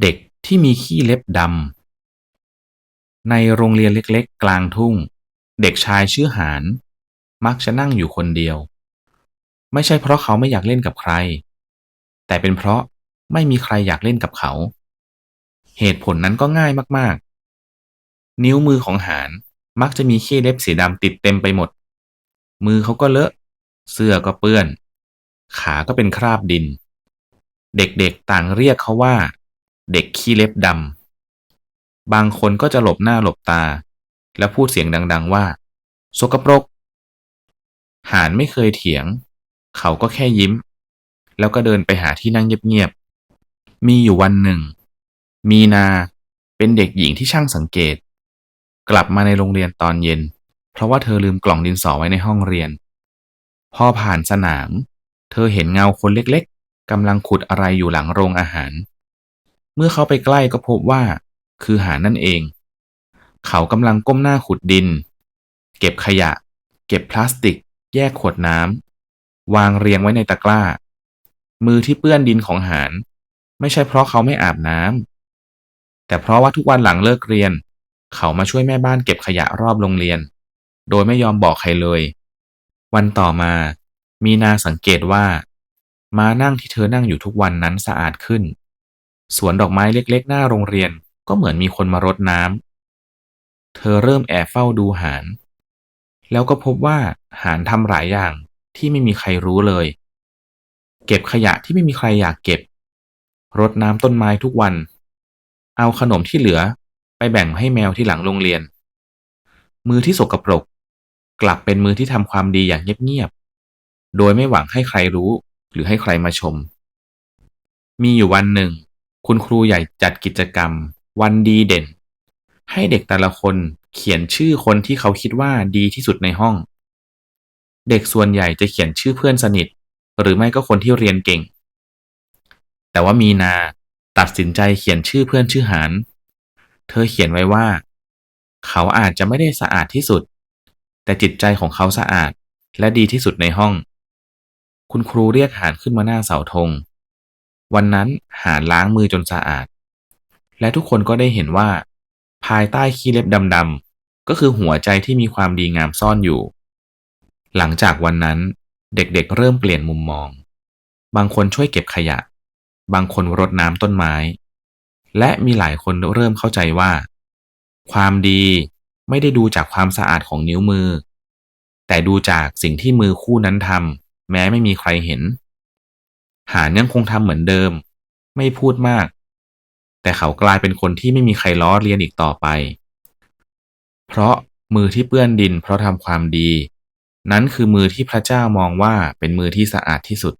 เด็กที่มีขี้เล็บดำ ในโรงเรียนเล็กๆ กลางทุ่ง เด็กชายชื่อหาน มักจะนั่งอยู่คนเดียว ไม่ใช่เพราะเขาไม่อยากเล่นกับใคร แต่เป็นเพราะไม่มีใครอยากเล่นกับเขา เหตุผลนั้นก็ง่ายมากๆ นิ้วมือของหานมักจะมีขี้เล็บสีดำติดเต็มไปหมด มือเขาก็เลอะ เสื้อก็เปื้อน ขาก็เป็นคราบดิน เด็กๆต่างเรียกเขาว่า เด็กขี้เล็บดำ บางคนก็จะหลบหน้าหลบตา และพูดเสียงดัง ๆ ว่า สกปรก หานไม่เคยเถียง เขาก็แค่ยิ้ม แล้วก็เดินไปหาที่นั่งเงียบๆ มีอยู่วันหนึ่ง มีนาเป็นเด็กหญิงที่ช่างสังเกต กลับมาในโรงเรียนตอนเย็น เพราะว่าเธอลืมกล่องดินสอไว้ในห้องเรียน พอผ่านสนาม เธอเห็นเงาคนเล็กๆกำลังขุดอะไรอยู่หลังโรงอาหาร เมื่อเขาไปใกล้ก็พบว่า คือหานั่นเอง เขากำลังก้มหน้าขุดดิน เก็บขยะ เก็บพลาสติก แยกขวดน้ำวางเรียงไว้ในตะกร้า มือที่เปื้อนดินของหานไม่ใช่เพราะเขาไม่อาบน้ำแต่เพราะว่าทุกวันหลังเลิกเรียน เขามาช่วยแม่บ้านเก็บขยะรอบโรงเรียน โดยไม่ยอมบอกใครเลย วันต่อมา มีนาสังเกตว่าม้านั่งที่เธอนั่งอยู่ทุกวันนั้นสะอาดขึ้น สวนดอกไม้เล็กๆ หน้าโรงเรียนก็เหมือนมีคนมารดน้ำ เธอเริ่มแอบเฝ้าดูหาน แล้วก็พบว่าหานทำหลายอย่างที่ไม่มีใครรู้เลย เก็บขยะที่ไม่มีใครอยากเก็บ รดน้ำต้นไม้ทุกวัน เอาขนมที่เหลือไปแบ่งให้แมวที่หลังโรงเรียน มือที่สกปรก กลับเป็นมือที่ทำความดีอย่างเงียบๆ โดยไม่หวังให้ใครรู้หรือให้ใครมาชม มีอยู่วันหนึ่ง คุณครูใหญ่จัดกิจกรรม วันดีเด่น ให้เด็กแต่ละคนเขียนชื่อคนที่เขาคิดว่าดีที่สุดในห้อง เด็กส่วนใหญ่จะเขียนชื่อเพื่อนสนิท หรือไม่ก็คนที่เรียนเก่ง แต่ว่ามีนาตัดสินใจเขียนชื่อเพื่อนชื่อหานเธอเขียนไว้ว่า เขาอาจจะไม่ได้สะอาดที่สุด แต่จิตใจของเขาสะอาดและดีที่สุดในห้อง คุณครูเรียกหานขึ้นมาหน้าเสาธง วันนั้นหาล้างมือจนสะอาด และทุกคนก็ได้เห็นว่า ภายใต้ขี้เล็บดำๆ ก็คือหัวใจที่มีความดีงามซ่อนอยู่ หลังจากวันนั้นเด็กๆเริ่มเปลี่ยนมุมมอง บางคนช่วยเก็บขยะ บางคนรดน้ำต้นไม้ และมีหลายคนเริ่มเข้าใจว่า ความดีไม่ได้ดูจากความสะอาดของนิ้วมือ แต่ดูจากสิ่งที่มือคู่นั้นทำแม้ไม่มีใครเห็น หานยังคงทำเหมือนเดิม ไม่พูดมาก แต่เขากลายเป็นคนที่ไม่มีใครล้อเลียนอีกต่อไป เพราะมือที่เปื้อนดินเพราะทำความดี นั้นคือมือที่พระเจ้ามองว่าเป็นมือที่สะอาดที่สุด